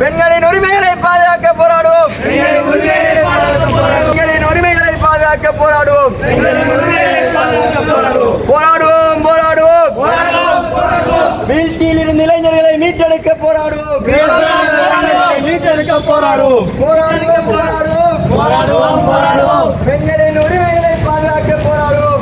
பெண்களின் உரிமைகளை பாதுகாக்க போராடுவோம். பெண்களின் உரிமைகளை பாதுகாக்க போராடுவோம். போராடுவோம். போராடுவோம். வீழ்ச்சியில் இருந்து இளைஞர்களை மீட்டெடுக்க போராடுவோம். மீட்டெடுக்க போராடுவோம். போராடுவோம் போராடுவோம். போராடுவோம் போராடுவோம் பெண்களின் உரிமைகளை பாதுகாக்க போராடுவோம்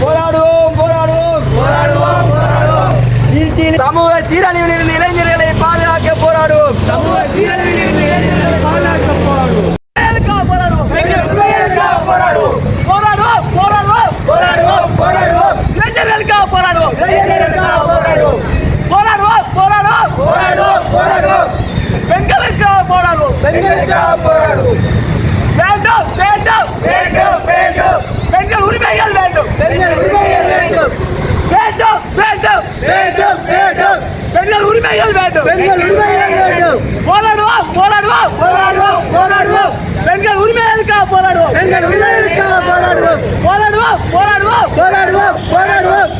போராடுவோம் போராடுவோம் போராடுவோம் போராடுவோம் வீழ்ச்சியில் சமூக சீரழிவில் இருந்து இளைஞர்களை பாதுகாக்க போராடுவோம் சமூக சீரழிவில் இருந்து இளைஞர்களை பாதுகாக்க போராடுவோம் போராடுவோம் போராடுவோம் போராடுவோம் போராடுவோம் இளைஞர்களுக்காக போராடுவோம் இளைஞர்களுக்காக போராடுவோம் போராடுவோம் போராடுவோம் போராடுவோம் போராடுவோம் பெண்களுக்காக போராடுவோம் பெண்களுக்காக போராடுவோம் வேண்டும் வேண்டும் வேண்டும் வேண்டும். பெண்கள் உரிமைகள் வேண்டும். பெண்கள் உரிமைகள் வேண்டும். வேண்டும் வேண்டும் வேண்டும் வேண்டும். பெண்கள் உரிமைகள் வேண்டும். பெண்கள் உரிமைகள் வேண்டும். போராடுவோம் போராடுவோம். போராடுவோம் போராடுவோம். பெண்கள் உரிமைகளுக்காக போராடுவோம். பெண்கள் உரிமைகளுக்காக போராடுவோம். போராடுவோம் போராடுவோம். போராடுவோம் போராடுவோம்.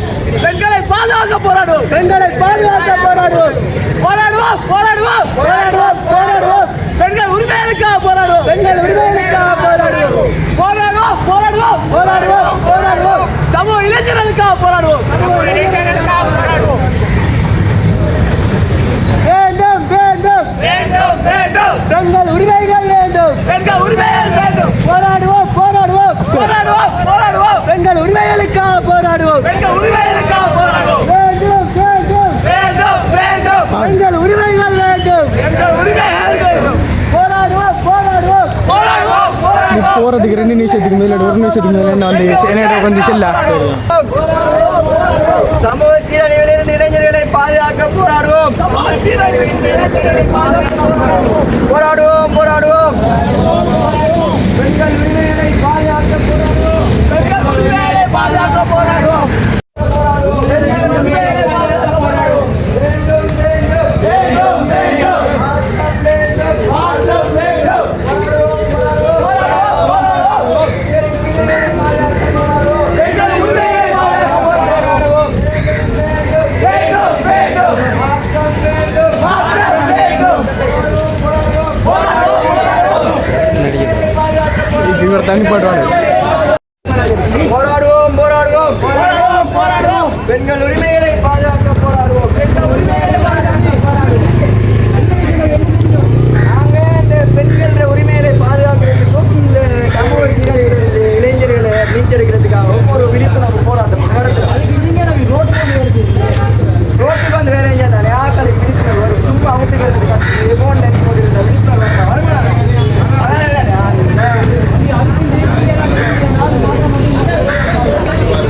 பெண்களை பாதுகாக்க போராடுவோம். பெண்களை பாதுகாக்க போராடுவோம் போராடுவோம் போராடுவோம் போராடுவோம் போராடுவோம் பெண்கள் உரிமைகளுக்காக போராடுவோம் பெண்கள் உரிமைகளுக்காக போராடுவோம் போராடுவோம் போராடுவோம் போராடுவோம் போராடுவோம் சமூக இளைஞர்களுக்காக போராடுவோம் வேண்டும் வேண்டும் வேண்டும் வேண்டும் பெண்கள் உரிமைகள் வேண்டும் பெண்கள் உரிமைகள் வேண்டும் போராடுவோம் போராடுவோம் போராடுவோம் போராடுவோம் பெண்கள் உரிமைகளுக்காக போராடுவோம் பெண்கள் உரிமைகளுக்காக போராடுவோம் வேண்டும் வேண்டும் வேண்டும் வேண்டும் பெண்கள் உரிமைகள் வேண்டும் பெண்கள் உரிமைகள் வேண்டும் போராடுவோம் போராடுவோம் போராடுவோம் நீ போராடுவோம் போகிறதுக்கு ரெண்டு நிமிஷத்துக்கு முதல்ல ஒரு நிமிஷத்துக்கு முதல்ல நான் வந்து என்னிடம் கொஞ்சம் செல்ல? சமூக சீரழிவிலிருந்து இளைஞர்களை பாதுகாக்க போராடுவோம். போராடுவோம் போராடுவோம். பெண்கள் உரிமைகளை பாதுகாக்க போராடுவோம். பெண்கள் உரிமைகளை பாதுகாக்க போராடுவோம் பெண்கள் உரிமைகளை பாதுகாக்க போராடுவோம் வேண்டும் வேண்டும் வேண்டும் வேண்டும் மாற்றம் வேண்டும் பெண்கள் உரிமைகளை பாதுகாக்க போராடுவோம் வேண்டும் வேண்டும் மாற்றம் வேண்டும் இவர் தண்ணி பாட்டுவாங்க போராடுவோம் போராடுவோம் போராடுவோம் போராடுவோம் பெண்கள் உரிமைகளை பாதுகாக்க போராடுவோம் பெண்கள் உரிமைகளை பாதுகாக்க போராடுவோம் நாங்க இந்த பெண்கள் உரிமைகளை பாதுகாக்கிறதுக்கும் இந்த சமூக சீரழிவிலிருந்து இளைஞர்களை மீட்டெடுக்கிறதுக்காகவும் ஒரு விழிப்புணர்வு போராட்டம் நடத்துறோம் அதுக்கு நீங்க எனக்கு ரோட்டுக்கு வந்து ரோட்டுக்கு வந்து வேற எங்கேயா தானே ஆக்களுக்கு விழிப்புணர்வு வரும் சும்மா அவுட்டுக்கிறதுக்கு போன்ல போட்டு விழிப்புணர்வு வருகிறாங்க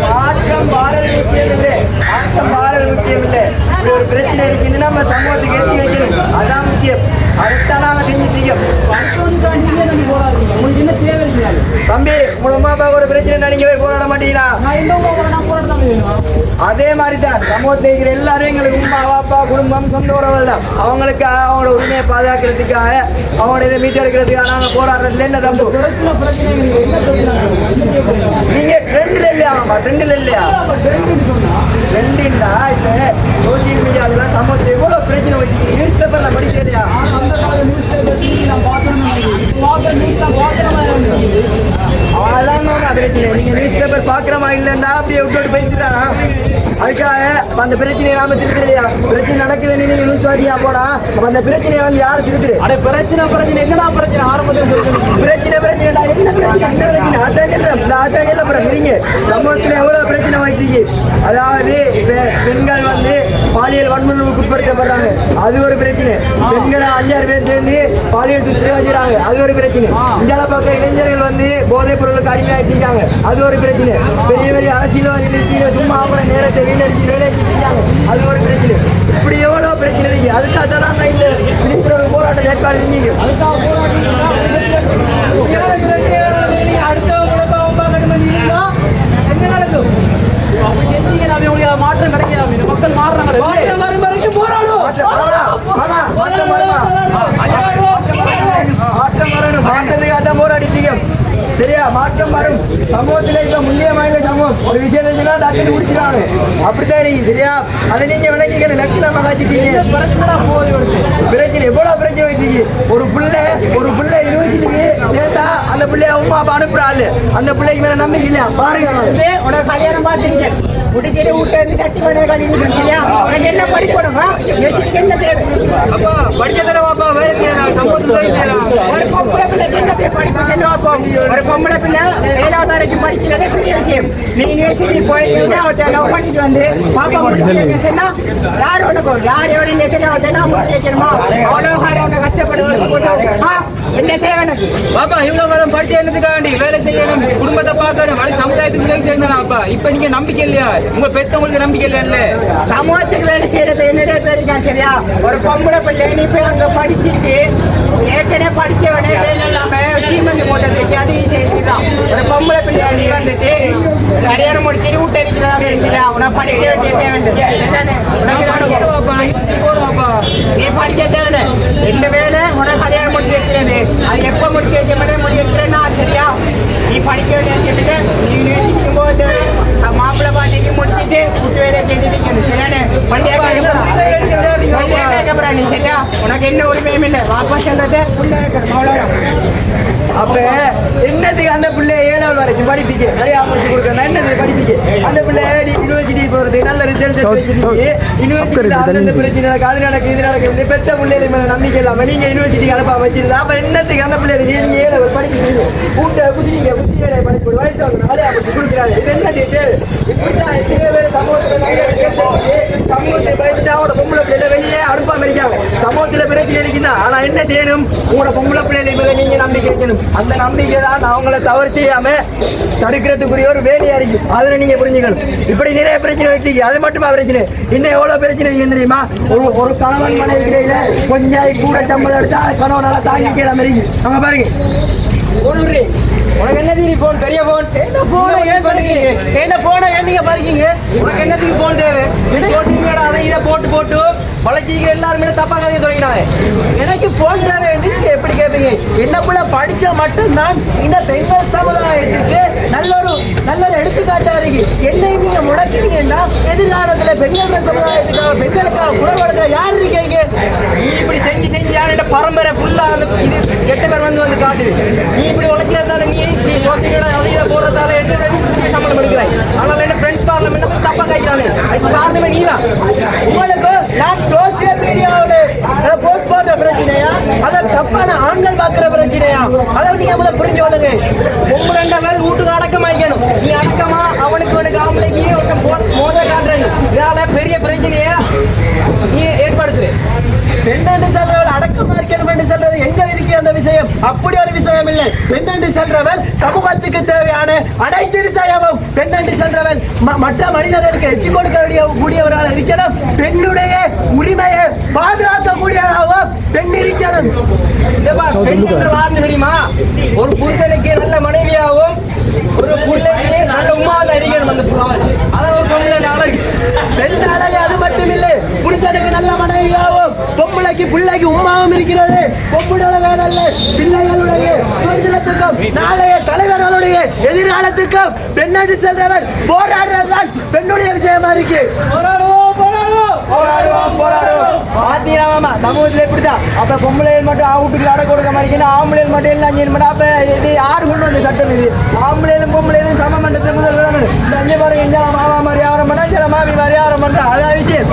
மாற்றம் பாரல் முக்கியம் இல்லை முக்கியம் இல்லை இப்படி ஒரு பிரச்சனை இருக்குன்னு நம்ம சமூகத்துக்கு எத்தி வைக்கணும். அதான் முக்கியம். அதைத்தான் நாம செஞ்சு செய்யும் தம்பி உங்க அம்மா அப்பா ஒரு பிரச்சனை நீங்க போய் போராட மாட்டீங்களா? அதே மாதிரி தான் சமூகத்தில் இருக்கிற எல்லாரும் எங்களுக்கு உமா அப்பா குடும்பம் சொந்த உறவுகள் தான் அவங்களுக்கு அவங்களோட உரிமையை பாதுகாக்கிறதுக்காக அவங்களோட இதை மீட்டெடுக்கிறதுக்காக நாங்கள் போராடுறதுல என்ன தப்பு? நீங்க ட்ரெண்டில் இல்லையா ட்ரெண்டில் இல்லையா? ரெண்டுண்டா இப்போ சோசியல் மீடியா அதெல்லாம் சமூகத்தில் எவ்வளோ பிரச்சனை வச்சு நியூஸ் பேப்பர்ல படிக்கலையா? அவ்வளவுதான் பிரச்சனை. நீங்கள் நியூஸ் பேப்பர் பாக்குறமா இல்லைன்னா அப்படியே விட்டு விட்டு போயிட்டு அதுக்காக அந்த பிரச்சனையை நாம திருத்துலையா? பிரச்சனை நடக்குது. போனா? அப்ப அந்த பிரச்சனையை வந்து யாரு திருத்துரு அட பிரச்சனை பிரச்சனை. என்னடா பிரச்சனை? ஆரம்பத்தில் பிரச்சனை பிரச்சனைடா. என்ன பிரச்சனை? என்ன பிரச்சனை? அதான் சொல்றேன் அதான் சொல்ல போறேன் நீங்க சமூகத்துல எவ்வளவு பிரச்சனை வச்சிருக்கு அதாவது பெண்கள் வந்து பாலியல் வன்முறைக்கு உட்படுத்தப்படுறாங்க. அது ஒரு பிரச்சனை. பெண்களை அஞ்சாறு பேர் சேர்ந்து பாலியல் சுற்றி வச்சுறாங்க அது ஒரு பிரச்சனை. இந்த பக்கம் இளைஞர்கள் வந்து போதைப் பொருளுக்கு அடிமையாக்கிட்டாங்க அது ஒரு பிரச்சனை. பெரிய பெரிய அரசியல்வாதிகள் சும்மா அப்புறம் நேரத்தை வீணடிச்சு வேலைக்கு செஞ்சாங்க அது ஒரு பிரச்சனை. இப்படி எவ்வளவு பிரச்சனை அதுக்காக தான் இந்த விழிப்புணர்வு போராட்டம் ஏற்பாடு செஞ்சீங்க. அதுக்காக மாற்றம் கிடைக்காது. இந்த மக்கள் மாறுறாங்க மாற்றம் மாற்றம் வரும். சமூகத்தில் இப்போ முந்தைய மாநில சமூகம். ஒரு விஷயத்தை சொன்னால் டக்குனு முடிச்சிடாங்க அப்படித்தான் இருக்கு சரியா? அதை நீங்கள் விளக்கிக்கணும். லட்சணமாக வச்சுட்டீங்க பிரச்சனை போகுது பிரச்சனை எவ்வளோ பிரச்சனை வச்சுக்கு ஒரு பிள்ளை ஒரு பிள்ளை யூனிவர்சிட்டிக்கு சேர்த்தா அந்த பிள்ளைய அம்மா அப்பா அனுப்புகிறாள் அந்த பிள்ளைக்கு மேலே நம்பிக்கை இல்லையா? பாருங்க. கல்யாணம் பார்த்துருக்கேன் முடிச்சிட்டு வீட்டை இருந்து கட்டி பண்ண சரியா? உனக்கு என்ன படிக்கணுமா யோசிக்க என்ன தேவை அப்பா சம்பளத்துக்கு வேலை செய்யலாம் ஒரு பொம்பளை பிள்ளை ஏழாவது வரைக்கும் படிக்கிறதே பெரிய விஷயம். நீ யூனிவர்சிட்டி போயிட்டு அவட்ட லவ் பண்ணிட்டு வந்து பாப்பா முடிச்சு சொன்னா யார் முடிச்சு வைக்கணுமா? அவ்வளோ உன்னை பாப்பா இவ்வளவு காலம் படிச்ச என்னதுக்காண்டி வேலை செய்யணும் குடும்பத்தை பார்க்கணும் மறு சமுதாயத்துக்கு உதவி செய்யணும் அப்பா இப்ப நீங்க நம்பிக்கை இல்லையா? உங்க பெத்தவங்களுக்கு நம்பிக்கை இல்லைல்ல சமூகத்துக்கு வேலை செய்யறது நிறைய பேர் இருக்கான் சரியா? ஒரு பொம்பளை பிள்ளை நீ போய் அங்க படிச்சுட்டு ஏற்கனவே படிச்சவனே வேலை இல்லாம சீமந்தி போட்டது அது செய்துதான் ஒரு பொம்பளை பிள்ளை நீ வந்துட்டு கல்யாணம் முடிச்சுட்டு விட்டு இருக்கிறதா சரியா? உன படிக்க வேண்டிய? உனக்கு போடுவாப்பா நீ படிக்க தேவை ரெண்டு வேலை உனக்கு வைக்கிறது அது எப்ப முடிச்சு வைக்க மாட்டேன்? முடி வைக்கிறேன்னா சரியா? நீ படிக்க வேண்டிய சொல்லிட்டு யூனிவர்சிட்டிக்கு போகுது மாப்பிள்ளை பாட்டிக்கு முடிச்சுட்டு விட்டு வேலை செஞ்சு நிற்கணும் சரியானே வண்டியா நீ சரியா? உனக்கு என்ன உரிமையும் இல்லை. வாபஸ் சொல்றது புள்ள வைக்கணும் அவ்வளோதான் அப்ப என்னத்துக்கு அந்த பிள்ளை ஏழாவது வரைக்கும் படிப்பிக்க? நிறைய அமைச்சு கொடுக்கணும் என்னது படிப்பிக்க? அந்த பிள்ளை யூனிவர்சிட்டி போறது நல்ல ரிசல்ட் யூனிவர்சிட்டியில் அந்தந்த பிரச்சனை அது நடக்கு இது நடக்கு பெற்ற பிள்ளைகள் மேல நம்பிக்கை இல்லாம நீங்க யூனிவர்சிட்டிக்கு அனுப்ப வச்சிருந்தா அப்ப என்னத்துக்கு அந்த பிள்ளைகள் நீங்க ஏழாவது படிக்கிறீங்க கூட்ட குதிங்க குத்தி ஏழை படிப்பு வயசு வந்து நிறைய அமைச்சு கொடுக்குறாங்க. இது தேவை இப்படிதான் எத்தனை பேர் சமூகத்தில் நிறைய கேட்டு சமூகத்தை பயந்துட்டு அவனோட பொம்பளை பிள்ளைகளை வெளியே அனுப்பாம இருக்காங்க சமூகத்துல பிரச்சனை இருக்குன்னா ஆனா என்ன செய்யணும்? உங்களோட பொம்பளை பிள்ளைகளை மேல நீங்க நம்பிக்கை வைக்கணும். அந்த நம்பிக்கை தான் அவங்கள தவறு செய்யாம தடுக்கிறதுக்குரிய ஒரு வேலையா இருக்கு. அதுல நீங்க புரிஞ்சுக்கணும். இப்படி நிறைய பிரச்சனை வைக்கீங்க அது மட்டுமா பிரச்சனை? இன்னும் எவ்வளவு பிரச்சனை தெரியுமா? ஒரு ஒரு கணவன் மனைவி இடையில கொஞ்சம் கூட சம்பளம் எடுத்தா கணவனால தாங்கிக்கிற மாதிரி. அங்க பாருங்க. உனக்கு என்ன தீரி போன் பெரிய போன் என்ன போன் ஏன் பண்ணுறீங்க? என்ன போனை ஏன் நீங்க பாருக்கீங்க? உனக்கு என்னத்துக்கு போன் தேவை? அதை இதை போட்டு போட்டு. பழச்சிங்க எல்லாருமே தப்பா கதையை தொடங்கினாங்க எனக்கு போன் தேவை நீங்க எப்படி கேட்பீங்க என்ன போல படிச்சா மட்டும்தான் இந்த பெண்கள் சமுதாயத்துக்கு நல்ல ஒரு நல்ல ஒரு எடுத்துக்காட்டா இருக்கு. என்னை நீங்க முடக்கிறீங்கன்னா எதிர்காலத்துல பெண்கள் சமுதாயத்துக்காக பெண்களுக்காக குரல் வளர்க்கிற யார் இருக்கீங்க? நீ இப்படி செஞ்சு செஞ்சு யார்கிட்ட பரம்பரை ஃபுல்லா அந்த இது கெட்ட பேர் வந்து வந்து காட்டுது. நீ இப்படி உழைக்கிறதால நீ நீ சோசியல் அதையில போடுறதால என்ன சம்பளம் எடுக்கிறாய் ஆனால் என்ன ஃப்ரெண்ட்ஸ் பார்லமெண்ட் தப்பா கைக்கிறானே அதுக்கு காரணமே நீ தான் உங்களுக்கு நான் சோசியல் மீடியாவில் போஸ்ட் போடுற பிரச்சனையா? அதை தப்பான ஆண்கள் பார்க்குற பிரச்சனையா? அதை நீங்க முதல்ல புரிஞ்சு கொள்ளுங்க. உங்க ரெண்டு பேர் வீட்டுக்கு அடக்கம் வைக்கணும் நீ அடக்கமா அவனுக்கு உனக்கு ஆம்பளைக்கு ஒருத்தன் போ- மோத காட்டுறேன் இதால பெரிய பிரச்சனையா? நீ ஏற்படுத்துற பெண்ணாண்டு சொல்ற அடக்கமா இருக்கணும் என்று சொல்றது எங்க இருக்கு அந்த விஷயம். அப்படி ஒரு விஷயம் இல்லை. பெண்ணண்டு சென்றவன் சமூகத்துக்கு தேவையான அனைத்து விஷயமும் பெண்ணண்டு சென்றவன் மற்ற மனிதர்களுக்கு எட்டி கொடுக்க வேண்டிய கூடியவராக இருக்கணும். பெண்ணுடைய உரிமையை பாதுகாக்கக்கூடியதாகவும் பெண் இருக்கணும். இதப்பா, பெண் என்று தெரியுமா ஒரு புருஷனுக்கு நல்ல மனைவியாகவும் ஒரு பிள்ளைக்கு நல்ல உமாவில் அறிக்கணும் அந்த புறாவல் அதான் ஒரு பொண்ணு அழகு பெண் அழகு அது மட்டும் இல்லை புருஷனுக்கு நல்ல மனைவியாகவும் பொம்பளைக்கு பிள்ளைக்கு உமாவும் இருக்கிறது பிள்ளைகளுடைய சுதந்திரத்துக்கும் நாளைய தலைவர்களுடைய எதிர்காலத்துக்கும் பெண்ணாடி செல்றவர் போராடுறதுதான் பெண்ணுடைய விஷயமா இருக்கு போராடுவோம் போராடுவோம் பாத்தீங்கன்னா சமூகத்துல இப்படிதான் அப்ப பொம்பளைகள் மட்டும் வீட்டுக்கு அடை கொடுக்க மாட்டேங்குது ஆம்பளைகள் மட்டும் இல்லை அஞ்சு மட்டும் அப்ப இது யாரு கொண்டு வந்த சட்டம் இது ஆம்பளைகளும் பொம்பளைகளும் சமமன்றத்தை முதல் விளங்கணும் இந்த அஞ்சு பாருங்க மாமா மாதிரி பண்ணா சில மாமி மாதிரி யாரும் பண்றா அதான் விஷயம்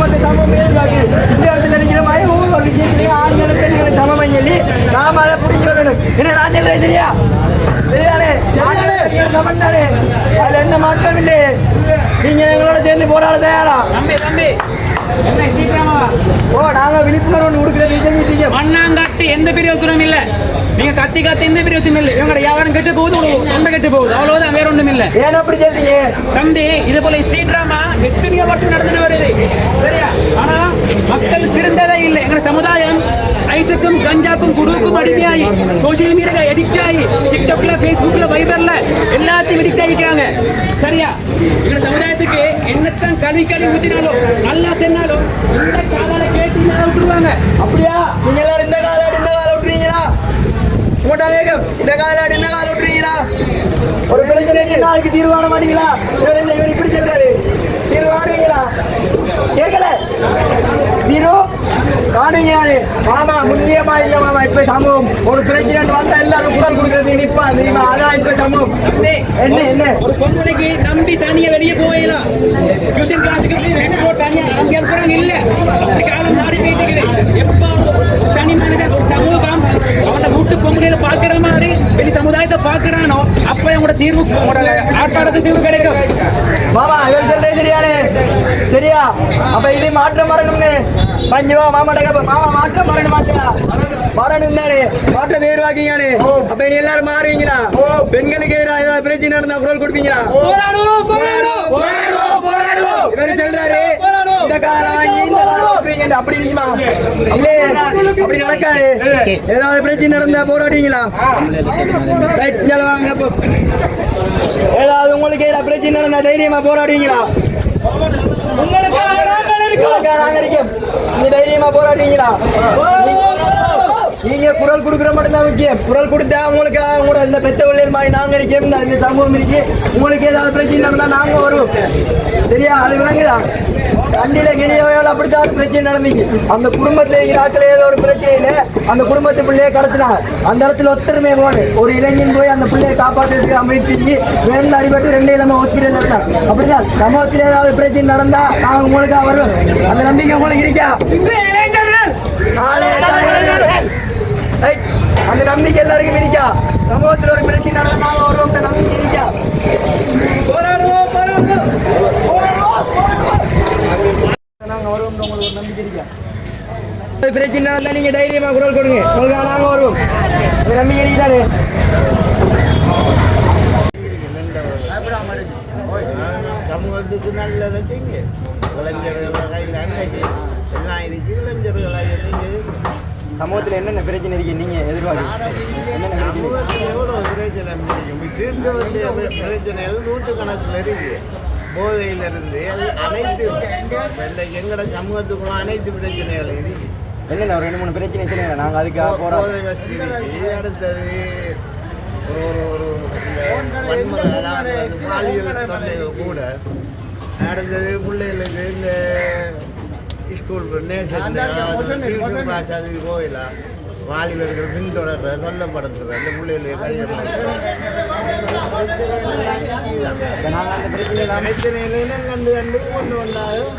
மட்டும் சமம் இந்த இடத்துல நினைக்கிற மாதிரி ஒவ்வொரு விஷயத்திலையும் ஆண்களும் பெண்களும் சமம் சொல்லி நாம அதை புரிஞ்சு வரணும் என்ன நான் சொல்றேன் சரியா சரிதானே சரிதானே சமம் தானே அதுல எந்த மாற்றம் இல்லை நீங்க எங்களோட சேர்ந்து போராட தயாரா ஓ நாங்க விழிப்புணர்வு செஞ்சுட்டீங்க மண்ணாங்காட்டு எந்த பிரயோசனம் இல்ல. நீங்க கத்தி கத்தி எந்த பிரயோசனம் இல்ல. இவங்க வியாபாரம் கெட்டு போகுது உங்களுக்கு தொண்டை கெட்டு போகுது. அவ்வளவுதான் வேற ஒண்ணும் இல்ல ஏன் அப்படி சொல்றீங்க? தம்பி இது போல ஸ்ட்ரீட் டிராமா எத்தனையோ வருஷம் நடந்துட்டு வருது. சரியா? ஆனா மக்கள் திருந்தவே இல்லை. எங்க சமுதாயம் ஐஸுக்கும் கஞ்சாக்கும் குடுவுக்கும் அடிமையாகி சோசியல் மீடியா எடிக்ட் ஆகி டிக்டாக்ல ஃபேஸ்புக்ல வைபர்ல எல்லாத்தையும் எடிக்ட் ஆகிக்கிறாங்க சரியா? எங்க சமுதாயத்துக்கு என்னத்தான் களி களி ஊத்தினாலும் நல்லா சென்னாலும் இந்த காதால கேட்டு விட்டுருவாங்க. அப்படியா? நீங்க எல்லாரும் இந்த காலாடி இந்த கால விட்டுறீங்களா உங்கள்கிட்ட வேகம் இந்த காலாடி இந்த கால விட்டுறீங்களா ஒரு பிரச்சனைக்கு நாளைக்கு தீர்வு மாட்டீங்களா இவர் என்ன இவர் இப்படி சொல்றாரு? தீர்வு கேட்கல. தீர்வு காணுங்க ஆமா முக்கியமா இல்ல மாமா இப்ப சமூகம் ஒரு பிரசிடென்ட் வந்தா எல்லாரும் குரல் கொடுக்கறது நிப்பா தெரியுமா அதான் இப்ப சமூகம் என்ன என்ன ஒரு பொம்பளைக்கு நம்பி தனியா? வெளியே போயிடலாம் டியூஷன் கிளாஸுக்கு தனியா அங்கே இருக்கிறாங்க இல்ல. காலம் மாறி போயிட்டு இருக்குது எப்ப ஒரு தனி மனிதன் ஒரு சமூகம் அவன வீட்டு பொம்பளையில பாக்குற மாதிரி வெளி சமுதாயத்தை பாக்குறானோ அப்ப உங்களோட தீர்வு ஆட்பாடத்துக்கு தீர்வு கிடைக்கும். மாமா இவர் சொல்றது சரியானே? சரியா? அப்ப இது மாற்றம் வரணும்னு. பஞ்சுவா மாமா மாமா மாற்றம் வரணும் மாத்தியா வரணும் தானே. மாற்றம் தேர்வாக்கியானே அப்ப இனி எல்லாரும் மாறுவீங்களா? பெண்களுக்கு எதிராக ஏதாவது பிரச்சனை நடந்தா குரல் கொடுப்பீங்களா? இவர் சொல்றாரு இந்த காலம் வாங்கி இந்த காலம் அப்படி இருக்குமா இல்லையே அப்படி நடக்காது. ஏதாவது பிரச்சனை நடந்தா போராடுவீங்களா? ரைட், இங்க வாங்க அப்போ. ஏதாவது உங்களுக்கு ஏதாவது பிரச்சனை நடந்தா தைரியமா போராடுவீங்களா? உங்களுக்காக நாங்க இருக்கோம். நீங்க தைரியமா போராடுவீங்களா? நீங்க குரல் கொடுக்குற மட்டும்தான் முக்கியம் குரல் கொடுத்தா உங்களுக்கு உங்களோட இந்த பெத்த உள்ளியர் மாதிரி நாங்க இருக்கோம் இந்த- சமூகம் இருக்கு உங்களுக்கு ஏதாவது பிரச்சனை நடந்தா நாங்க வருவோம். சரியா? அது விளங்குதா? கண்டில கிரியோட அப்படித்தான் பிரச்சனை நடந்துச்சு. அந்த குடும்பத்துல ஆட்கள் ஏதோ ஒரு பிரச்சனையில அந்த குடும்பத்து பிள்ளைய கடத்தினாங்க அந்த இடத்துல ஒத்தருமே போன. ஒரு இளைஞன் போய் அந்த பிள்ளையை காப்பாற்றுறதுக்கு அமைச்சு வேணும் அடிபட்டு ரெண்டு இளம ஹாஸ்பிட்டல் இருந்தாங்க அப்படிதான் சமூகத்தில் ஏதாவது பிரச்சனை நடந்தா நாங்க உங்களுக்கு வரும் அந்த நம்பிக்கை உங்களுக்கு இருக்கா. அந்த நம்பிக்கை எல்லாருக்கும் இருக்கா சமூகத்தில் ஒரு பிரச்சனை நடந்தா நாங்க வருவோம் நம்பிக்கை இருக்கா போராடுவோம் போராடுவோம் போராடுவோம். வருவோம் உங்களுக்கு ஒரு நம்பிக்கை இருக்கா பிரச்சனை நடந்தா நீங்க தைரியமா குரல் கொடுங்க. உங்களுக்கு நாங்க வருவோம். நம்பிக்கை இருக்காரு சமூகத்துக்கு நல்லதை செய்யுங்க இளைஞர்கள் கையில் அன்னைக்கு எல்லாம் இருக்கு இளைஞர்களை செய்யுங்க சமூகத்தில் என்னென்ன பிரச்சனை இருக்கு நீங்க எதிர்பார்க்க என்னென்ன சமூகத்தில் எவ்வளோ பிரச்சனை தீர்க்க வேண்டிய பிரச்சனைகள் நூற்றுக்கணக்கில் இருக்கு. போதையிலிருந்து அனைத்து எங்களோட சமூகத்துக்குள்ள அனைத்து பிரச்சனைகள் இருக்கு. என்னென்ன ஒரு ரெண்டு மூணு பிரச்சனை சொல்லுங்க நாங்க அதுக்காக போறோம். போதை வசதி இருக்கு. அடுத்தது ஒரு ஒரு கூட. அடுத்தது பிள்ளைகளுக்கு இந்த ஸ்கூல் டியூஷன் கிளாஸ் அது போயிடலாம் வாலிபர்கள் பின்தொடர்ற சொல்லப்படுறது அந்த பிள்ளைகளுக்கு கல்யாணம் இப்ப நாங்க அந்த பிரச்சனை பிரச்சனைகளை கண்டு கண்டு கொண்டு வந்தாலும்